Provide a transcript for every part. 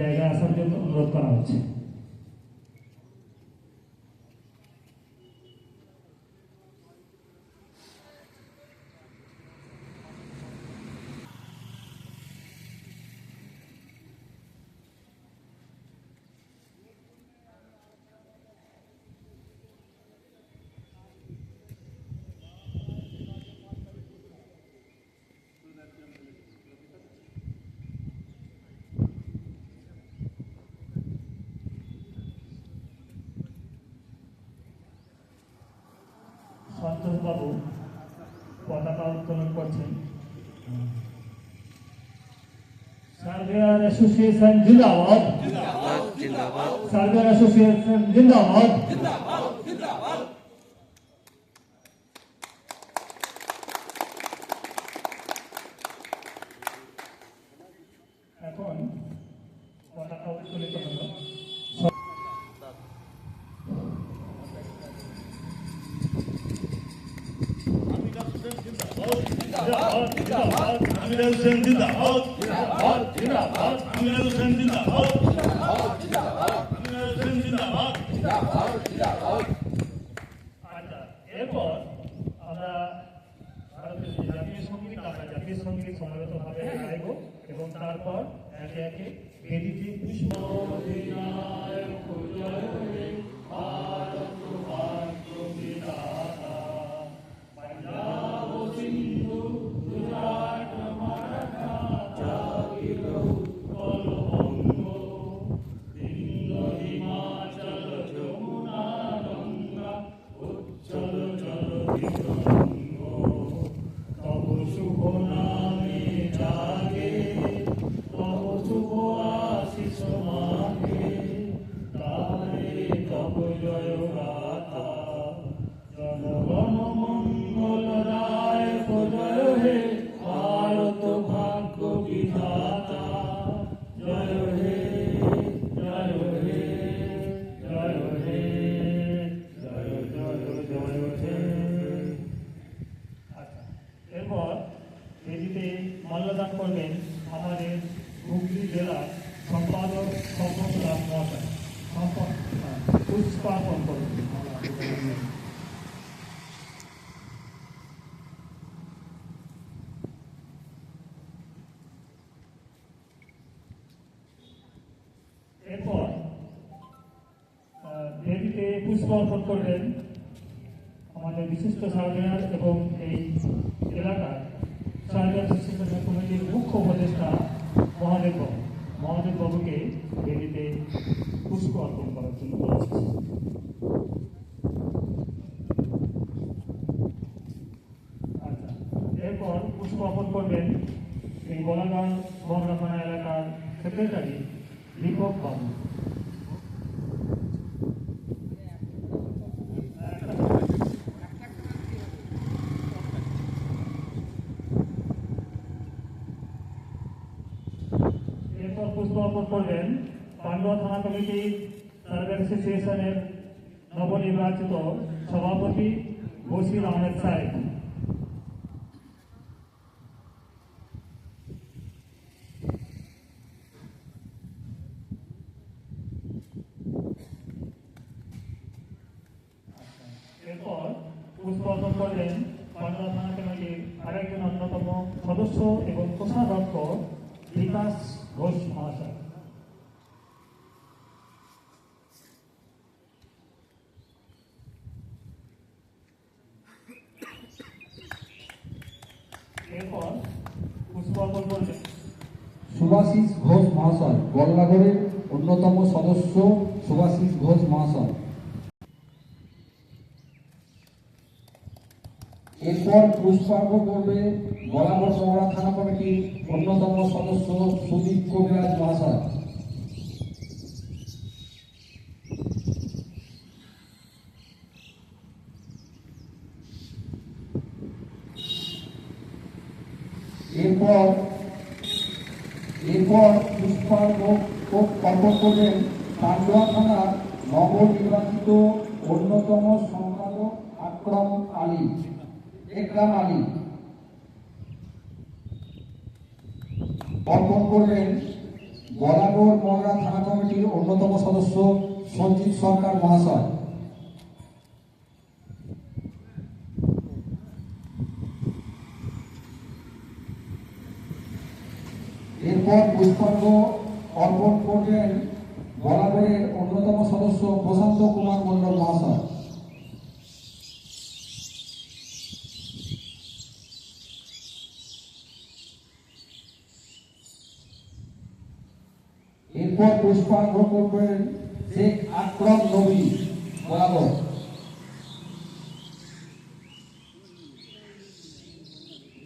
জায়গায় আসার জন্য অনুরোধ করা হচ্ছে। বাবু পতাকা উত্তোলন করছেন। সার্ভেয়ার অ্যাসোসিয়েশন জিন্দাবাদ। সার্ভেয়ার অ্যাসোসিয়েশন জিন্দাবাদ এখন পতাকা উত্তোলিত হলো আমির হোসেন জিন্দাবাদ আমির হোসেন জিন্দাবাদ আমির হোসেন জিন্দাবাদ আচ্ছা এরপর আমরা ভারতের জাতীয় সংগীত আমরা জাতীয় সংগীত সমবেতভাবে গাইব এবং তারপর একে একে পুষ্প অর্পণ করবেন আমাদের বিশিষ্ট সার্ভেয়ার এবং এই এলাকার সার্ভেয়ার অ্যাসোসিয়েশন কমিটির মুখ্য উপদেষ্টা মহাদেব বাবু। মহাদেব বাবুকে বেদিতে পুষ্প অর্পণ করার জন্য বলা আচ্ছা এরপর পুষ্প অর্পণ করবেন এই বলাগাঁও বনরাখানা এলাকার সেক্রেটারি দীপক বাবু এরপর পুষ্প অর্পণ করবেন পান্ডুয়া থানা কমিটি সার্ভে অ্যাসোসিয়েশনের নবনির্বাচিত সভাপতি বশির আহমেদ সাহেব। এরপর পুষ্প করলেন পান্ডুয়া থানা কমিটির আরেকজন অন্যতম সদস্য এবং কোষাধ্যক্ষ বিকাশ ঘোষ মহাশয় এরপর পুষ্প অর্পণ করলেন সুভাষিস ঘোষ মহাশয় গল্লাগড়ের অন্যতম সদস্য সুভাষিস ঘোষ মহাশয়। এরপর পুষ্পার্ঘ করবে গলাগড় শহরা থানা কমিটির অন্যতম সদস্য সুদীপ কবিরাজ মহাশয়। এরপর এরপর পুষ্পার্ঘ অর্পণ করবেন পান্ডুয়া থানার নবনির্বাচিত অন্যতম সম্পাদক আকরম আলী, একরাম আলী। অর্পণ করলেন বলাগড় মগরা থানা কমিটির অন্যতম সদস্য সঞ্জিত সরকার মহাশয়। এরপর পুষ্পার্ঘ অর্পণ করবেন বরাবরের অন্যতম সদস্য প্রশান্ত কুমার মন্ডল মহাশয়। এরপর পুষ্পার্ঘ করবেন শেখ আকরম নবী, বরাবর।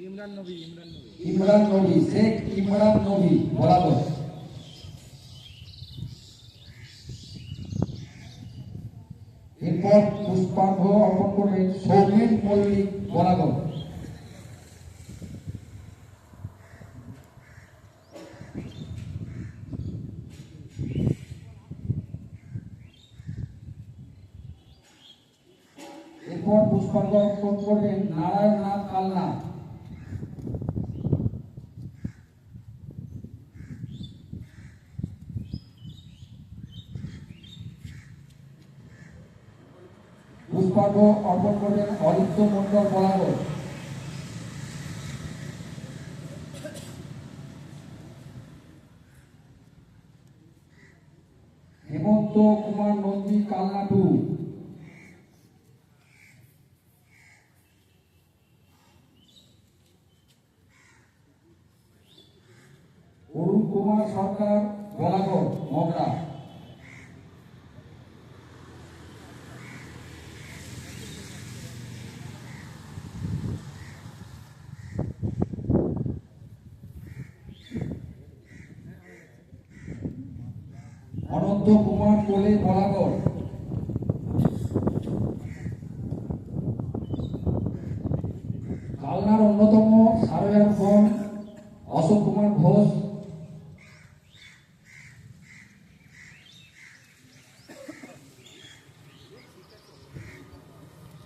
ইমরান নবী। শেখ ইমরান নবী, বরাবর। এরপর পুষ্পার্ঘ অর্পণ করবেন সৌমেন মল্লিক, বরাবর। পুষ্পার্ঘ অর্পণ করবেন নারায়ণনাথ পুষ্পার্ঘ অর্পণ করবেন অদিত্য মন্ডল বরাবর হেমন্ত কুমার নন্দী কালনাটু। অরুণ কুমার সরকার বলাগড় মগরা। অনন্ত কুমার কোলে বলাগড় কালনার অন্যতম সারোয়ার ফোন অশোক কুমার ঘোষ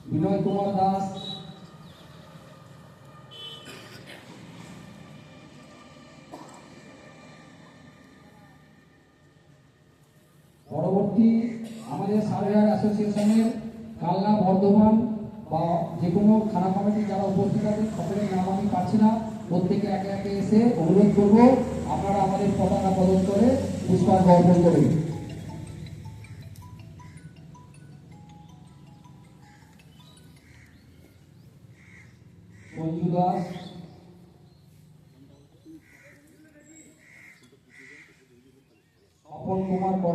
বিনয় কুমার দাস পরবর্তী আমাদের সার্ভেয়ার অ্যাসোসিয়েশনের কালনা বর্ধমান বা যে কোনো খারাপ কমিটি যারা উপস্থিত আছেন সকলের নাম আমি পাচ্ছি না। প্রত্যেকে একে একে এসে অনুরোধ করব, আপনারা আমাদের পতাকা প্রদান করে পুষ্পার্ঘ অর্পণ করবেন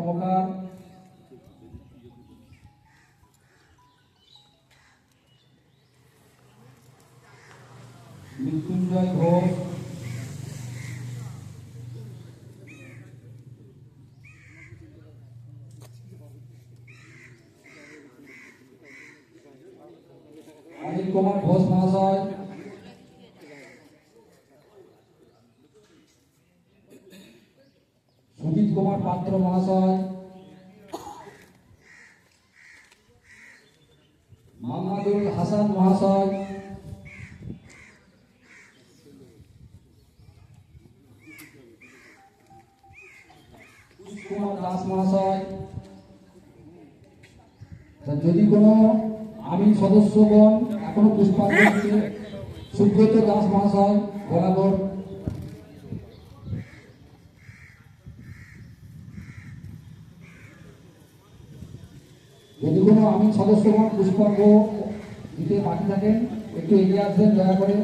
কর্মকার মৃত্যুঞ্জয় ঘোষ অনিল কুমার ঘোষ মহাশয় সুজিত কুমার পাত্র মহাশয় মোহাম্মদুল হাসান মহাশয়। কুমার দাস মহাশয়। যদি কোনো আমিন সদস্যগণ এখনও পুষ্পাঞ্জলি সুব্রত দাস মহাশয়, বরাবর আমিন সদস্যগণ পুষ্পাঙ্গ দিতে বাকি থাকেন। একটু এগিয়ে আসবেন দয়া করে।